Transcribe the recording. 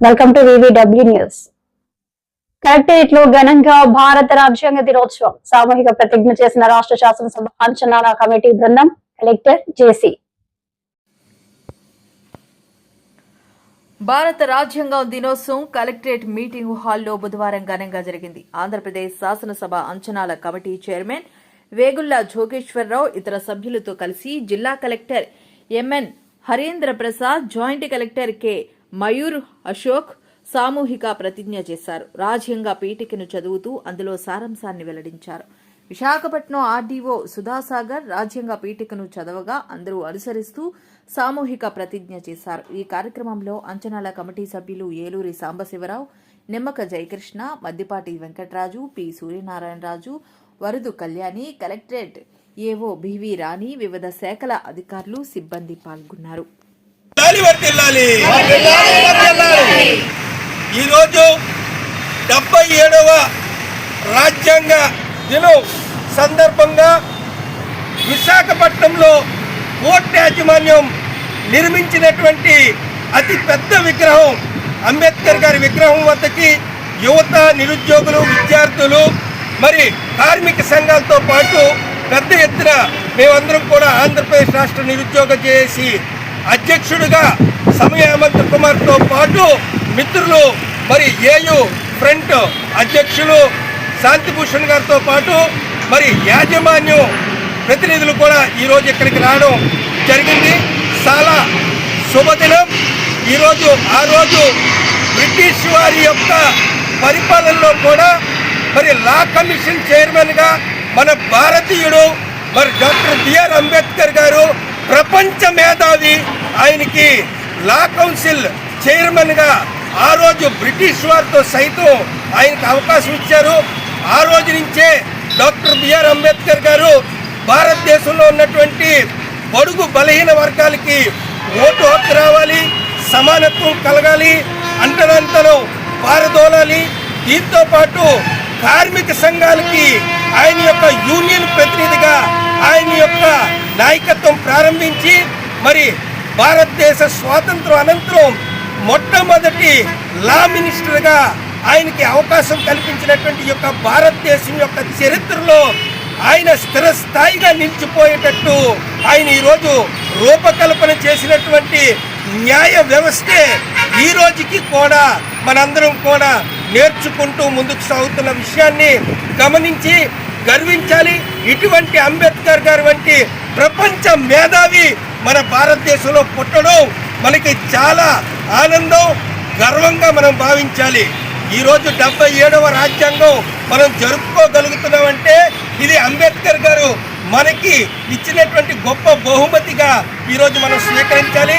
Welcome to VVW news కలెక్టరేట్లో ఘనంగా భారత రాజ్యాంగ దినోత్సవం సామూహిక ప్రతిజ్ఞ చేసిన రాష్ట్ర శాసనసభ అంచనాల కమిటీ బృందం కలెక్టర్ జేసీ భారత రాజ్యాంగం దినోత్సవం కలెక్టరేట్ మీటింగ్ హాల్లో బుధవారం ఘనంగా జరిగింది. ఆంధ్రప్రదేశ్ శాసనసభ అంచనాల కమిటీ చైర్మన్ వేగుల్లా జోగేశ్వరరావు ఇతర సభ్యులతో కలిసి జిల్లా collector M N Harindra Prasad joint collector K Mayur Ashok సామూహిక ప్రతిజ్ఞ చేశారు. రాజ్యాంగ పీఠికను చదువుతూ అందులో సారాంశాన్ని వెల్లడించారు. విశాఖపట్నం ఆర్డీఓ సుధాసాగర్ రాజ్యాంగ పీఠికను చదవగా అందరూ అనుసరిస్తూ సామూహిక ప్రతిజ్ఞ చేశారు. ఈ కార్యక్రమంలో అంచనాల కమిటీ సభ్యులు Eluri Sambasiva Rao Nimmaka Jayakrishna Maddipati Venkataraju P Suryanarayanaraju Varudu Kalyani collectorate AO B V Rani వివిధ శాఖల అధికారులు సిబ్బంది పాల్గొన్నారు. వర్ధిల్లాలి, వర్ధిల్లాలి. ఈరోజు డెబ్బై ఏడవ రాజ్యాంగ దినం సందర్భంగా విశాఖపట్నంలో కోర్టు యాజమాన్యం నిర్మించినటువంటి అతి పెద్ద విగ్రహం అంబేద్కర్ గారి విగ్రహం వద్దకి యువత నిరుద్యోగులు విద్యార్థులు మరి కార్మిక సంఘాలతో పాటు పెద్ద ఎత్తున మేమందరం కూడా ఆంధ్రప్రదేశ్ రాష్ట్ర నిరుద్యోగ చేసి అధ్యక్షుడిగా సమయ హేమంత్ కుమార్తో పాటు మిత్రులు మరి ఏయు ఫ్రంట్ అధ్యక్షులు శాంతిభూషణ్ గారితో పాటు మరి యాజమాన్యం ప్రతినిధులు కూడా ఈరోజు ఇక్కడికి రావడం జరిగింది. చాలా శుభదినం. ఈరోజు ఆ రోజు బ్రిటిష్ వారి యొక్క పరిపాలనలో కూడా మరి లా కమిషన్ చైర్మన్గా మన భారతీయుడు మరి డాక్టర్ బిఆర్ అంబేద్కర్ గారు ప్రపంచ మేధావి ఆయనకి లా కౌన్సిల్ చైర్మన్గా ఆ రోజు బ్రిటిష్ వారితో సైతం ఆయనకు అవకాశం ఇచ్చారు. ఆ రోజు నుంచే డాక్టర్ బిఆర్ అంబేద్కర్ గారు భారతదేశంలో ఉన్నటువంటి బడుగు బలహీన వర్గాలకి ఓటు హక్కు రావాలి సమానత్వం కలగాలి అంటనంతరం పారదోలాలి. దీంతో పాటు కార్మిక సంఘాలకి ఆయన యొక్క యూనియన్ ప్రతినిధిగా ఆయన యొక్క నాయకత్వం ప్రారంభించి మరి భారతదేశ స్వాతంత్రం అనంతరం మొట్టమొదటి లా మినిస్టర్గా ఆయనకి అవకాశం కల్పించినటువంటి యొక్క భారతదేశం యొక్క చరిత్రలో ఆయన స్థిరస్థాయిగా నిలిచిపోయేటట్టు ఆయన ఈరోజు రూపకల్పన చేసినటువంటి న్యాయ వ్యవస్థే ఈ రోజుకి కూడా మనందరం కూడా నేర్చుకుంటూ ముందుకు సాగుతున్న విషయాన్ని గమనించి గర్వించాలి. ఇటువంటి అంబేద్కర్ గారు వంటి ప్రపంచ మేధావి మన భారతదేశంలో పుట్టడం మనకి చాలా ఆనందం గర్వంగా మనం భావించాలి. ఈరోజు డెబ్బై ఏడవ రాజ్యాంగం మనం జరుపుకోగలుగుతున్నామంటే ఇది అంబేద్కర్ గారు మనకి ఇచ్చినటువంటి గొప్ప బహుమతిగా ఈరోజు మనం స్వీకరించాలి.